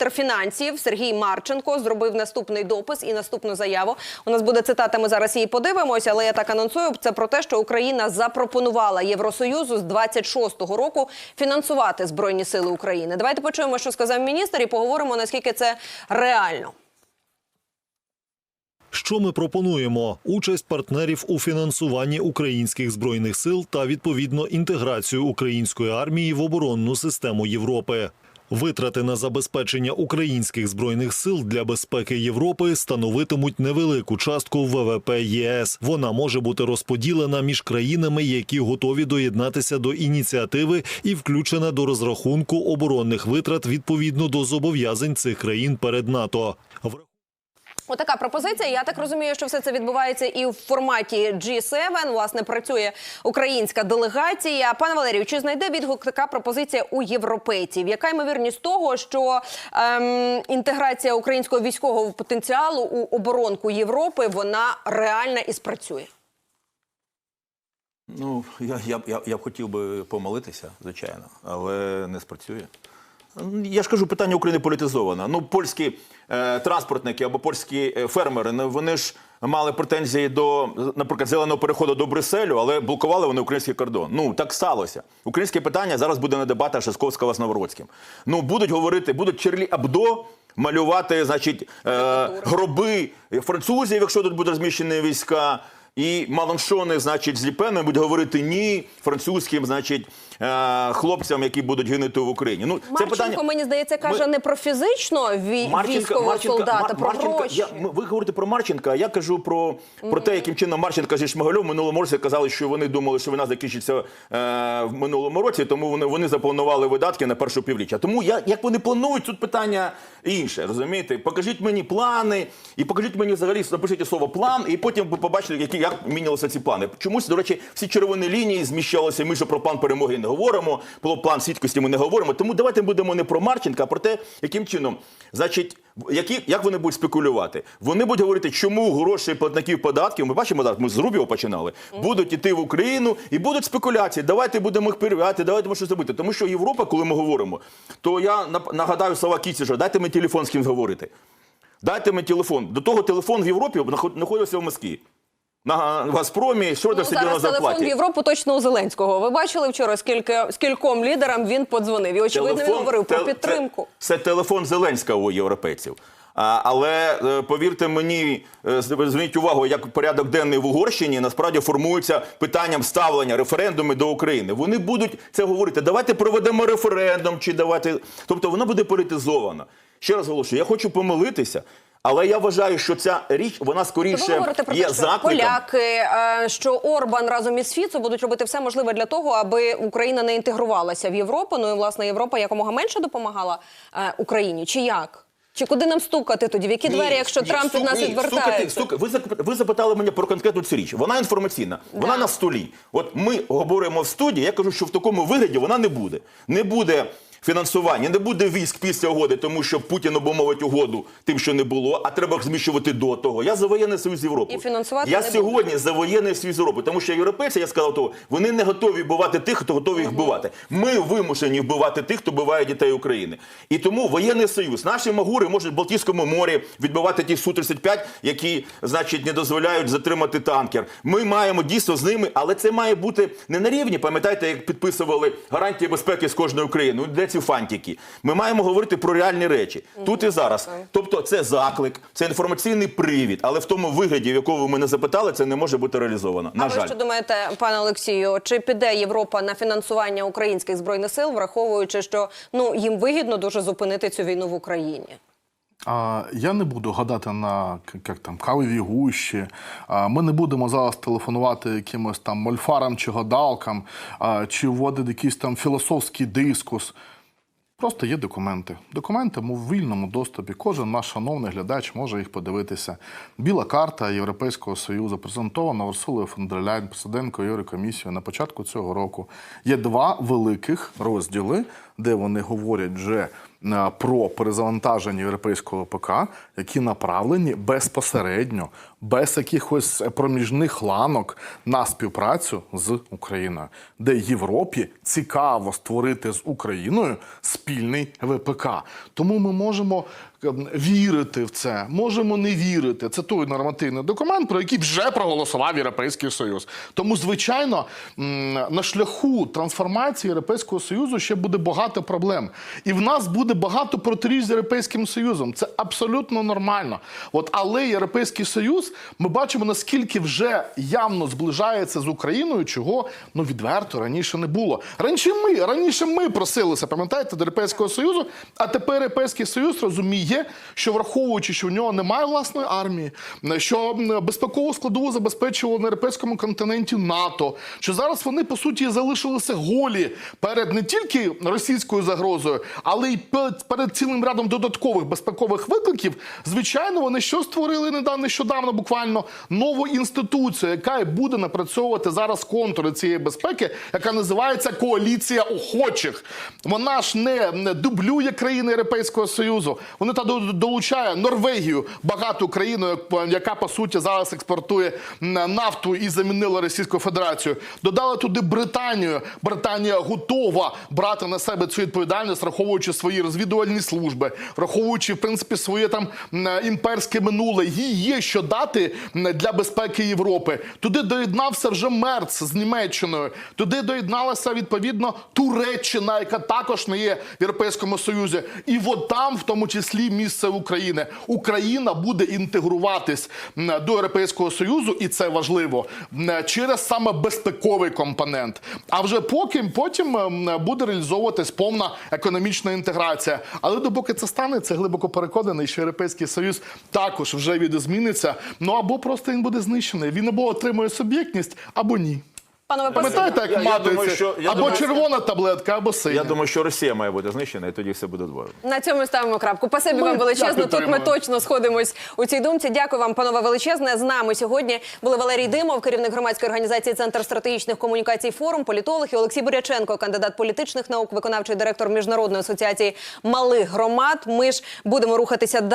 міністр фінансів Сергій Марченко зробив наступний допис і наступну заяву. У нас буде цитата. Ми зараз її подивимося, але я так анонсую. Це про те, що Україна запропонувала Євросоюзу з 26-го року фінансувати збройні сили України. Давайте почуємо, що сказав міністр, і поговоримо наскільки це реально. Що ми пропонуємо? Участь партнерів у фінансуванні українських збройних сил та відповідно інтеграцію української армії в оборонну систему Європи. Витрати на забезпечення українських збройних сил для безпеки Європи становитимуть невелику частку ВВП ЄС. Вона може бути розподілена між країнами, які готові доєднатися до ініціативи, і включена до розрахунку оборонних витрат відповідно до зобов'язань цих країн перед НАТО. Отака пропозиція. Я так розумію, що все це відбувається і в форматі G7. Власне працює українська делегація. Пане Валерію, чи знайде відгук така пропозиція у європейців? Яка ймовірність того, що ем, інтеграція українського військового потенціалу у оборонку Європи вона реальна і спрацює? Ну, я, я, я, я б хотів би помолитися, звичайно, але не спрацює. Я ж кажу, питання України політизоване. Ну, польські е, транспортники або польські е, фермери, ну, вони ж мали претензії до, наприклад, зеленого переходу до Брюсселю, але блокували вони український кордон. Ну, так сталося. Українське питання зараз буде на дебатах Шасковського з Навроцьким. Ну, будуть говорити, будуть Черлі Абдо малювати, значить, е, гроби французів, якщо тут будуть розміщені війська. І Маланшони, значить, з Ліпеном будуть говорити ні французьким, значить, е, хлопцям, які будуть гинути в Україні. Ну, Марченко, мені здається, каже Ми- не про фізично ві... військового солдата, Мар- про Марченка- гроші. Я, ми- ви говорите про Марченка, а я кажу про, про те, яким чином Марченка зі Шмигалем в минулому році казали, що вони думали, що війна закінчиться е, в минулому році, тому вони, вони запланували видатки на першу півріччя. Тому я, як вони планують, тут питання інше, розумієте? Покажіть мені плани, і покажіть мені взагалі, напишіть слово план, і потім ви побачите, які, як мінялися ці плани. Чомусь, до речі, всі червоні лінії зміщалися. Ми ж про план перемоги не говоримо, про план свідкості ми не говоримо. Тому давайте будемо не про Марченка, а про те, яким чином, значить, які, як вони будуть спекулювати. Вони будуть говорити, чому гроші платників податків, ми бачимо, ми з Рубіо починали, будуть іти в Україну і будуть спекуляції. Давайте будемо їх перевіряти, давайте щось зробити. Тому що Європа, коли ми говоримо, то я нагадаю слова Кіцежа, дайте мені телефон з ким говорити. Дайте мені телефон. До того телефон в Європі знаходився в Москві. На Газпромі Ну, Шордер сидів на зараз телефон в. Європу точно у Зеленського. Ви бачили вчора, скільки скільком лідерам він подзвонив? І очевидно він говорив про підтримку. Це, це телефон Зеленського у європейців. А, але е, повірте мені, е, зверніть увагу, як порядок денний в Угорщині насправді формується питанням ставлення референдуми до України. Вони будуть це говорити. Давайте проведемо референдум, чи давайте. Тобто воно буде політизовано. Ще раз голосую, я хочу помилитися, але я вважаю, що ця річ вона Ви скоріше говорите про є те, що закликом. поляки, е, що Орбан разом із Фіцо будуть робити все можливе для того, аби Україна не інтегрувалася в Європу. Ну і власне Європа якомога менше допомагала е, Україні. Чи як? Чи куди нам стукати тоді? В які двері, Ні, якщо ні, Трамп від нас відвертається? стукати, стук- Ви, ви запитали мене про конкретну цю річ. Вона інформаційна, вона Да. на столі. От ми говоримо в студії, я кажу, що в такому вигляді вона не буде. Не буде фінансування, не буде військ після угоди, тому що Путін обумовить угоду тим, що не було, а треба зміщувати до того. Я за воєнний союз з Європою. І фінансувати Я не сьогодні за воєнний союз з Європою, тому що європейці, я сказав того, вони не готові вбивати тих, хто готовий їх вбивати. Ми вимушені вбивати тих, хто вбиває дітей України. І тому воєнний союз, наші магури можуть в Балтійському морі відбивати ті Су-35, які, значить, не дозволяють затримати танкер. Ми маємо дійсно з ними, але це має бути не на рівні. Пам'ятаєте, як підписували гарантії безпеки з кожної України? Де ці фантики? Ми маємо говорити про реальні речі тут і зараз. Тобто, це заклик, це інформаційний привід, але в тому вигляді, в якому ви мене запитали, це не може бути реалізовано. На а ви що думаєте, пане Олексію? Чи піде Європа на фінансування українських збройних сил, враховуючи, що ну їм вигідно дуже зупинити цю війну в Україні? А, Я не буду гадати на як там кавові гущі. А, Ми не будемо зараз телефонувати якимось там мольфарам чи гадалкам, а, чи вводити якийсь там філософський дискус. Просто є документи. Документи в вільному доступі. Кожен наш шановний глядач може їх подивитися. Біла карта Європейського Союзу презентована Урсулою фон дер Ляйн, Єврокомісією на початку цього року. Є два великих розділи де вони говорять вже е, про перезавантаження європейського ПК, які направлені безпосередньо, без якихось проміжних ланок на співпрацю з Україною, де Європі цікаво створити з Україною спільний ВПК. Тому ми можемо ем, вірити в це, можемо не вірити. Це той нормативний документ, про який вже проголосував Європейський Союз. Тому, звичайно, на шляху трансформації Європейського Союзу ще буде багато проблем. І в нас буде багато протиріч з Європейським Союзом. Це абсолютно нормально. От, але Європейський Союз, ми бачимо, наскільки вже явно зближається з Україною, чого ну відверто раніше не було. Раніше ми, раніше ми просилися, пам'ятаєте, до Європейського Союзу, а тепер Європейський Союз розуміє, що враховуючи, що в нього немає власної армії, що безпекову складову забезпечувало на європейському континенті НАТО, що зараз вони по суті залишилися голі перед не тільки російською загрозою, але й перед, цілим рядом додаткових безпекових викликів. Звичайно, вони що створили недавно нещодавно, буквально нову інституцію, яка і буде напрацьовувати зараз контури цієї безпеки, яка називається коаліція охочих. Вона ж не, дублює країни Європейського Союзу. Вони та до- долучає Норвегію, багату країну, як- яка по суті зараз експортує нафту і замінила Російську Федерацію. Додали туди Британію. Британія готова брати на себе цю відповідальність, враховуючи свої розвідувальні служби, враховуючи в принципі своє там імперське минуле. Їй є що дати для безпеки Європи. Туди доєднався вже Мерц з Німеччиною. Туди доєдналася відповідно Туреччина, яка також не є в Європейському Союзі. І от там, в тому числі, місце України. Україна буде інтегруватись до Європейського Союзу, і це важливо через саме безпековий компонент. А вже поки потім буде реалізовуватись повна економічна інтеграція. Але допоки це стане, це глибоко переконаний, що Європейський Союз також вже відозміниться. Ну або просто він буде знищений. Він або отримує суб'єктність, або ні. Панове, Пам'ятаєте, як Я- я матриці? думаю, що- я або думаю, червона таблетка, або синя. Я думаю, що Росія має бути знищена, і тоді все буде добре. На цьому ми ставимо крапку. Пасибі Ми вам величезно. так Тут ми підтримуємо. точно сходимось у цій думці. Дякую вам, панове величезне. З нами сьогодні були Валерій Димов, керівник громадської організації Центр стратегічних комунікацій форум, політолог і Олексій Буряченко, кандидат політичних наук, виконавчий директор міжнародної асоціації малих громад. Ми ж будемо рухатися далі.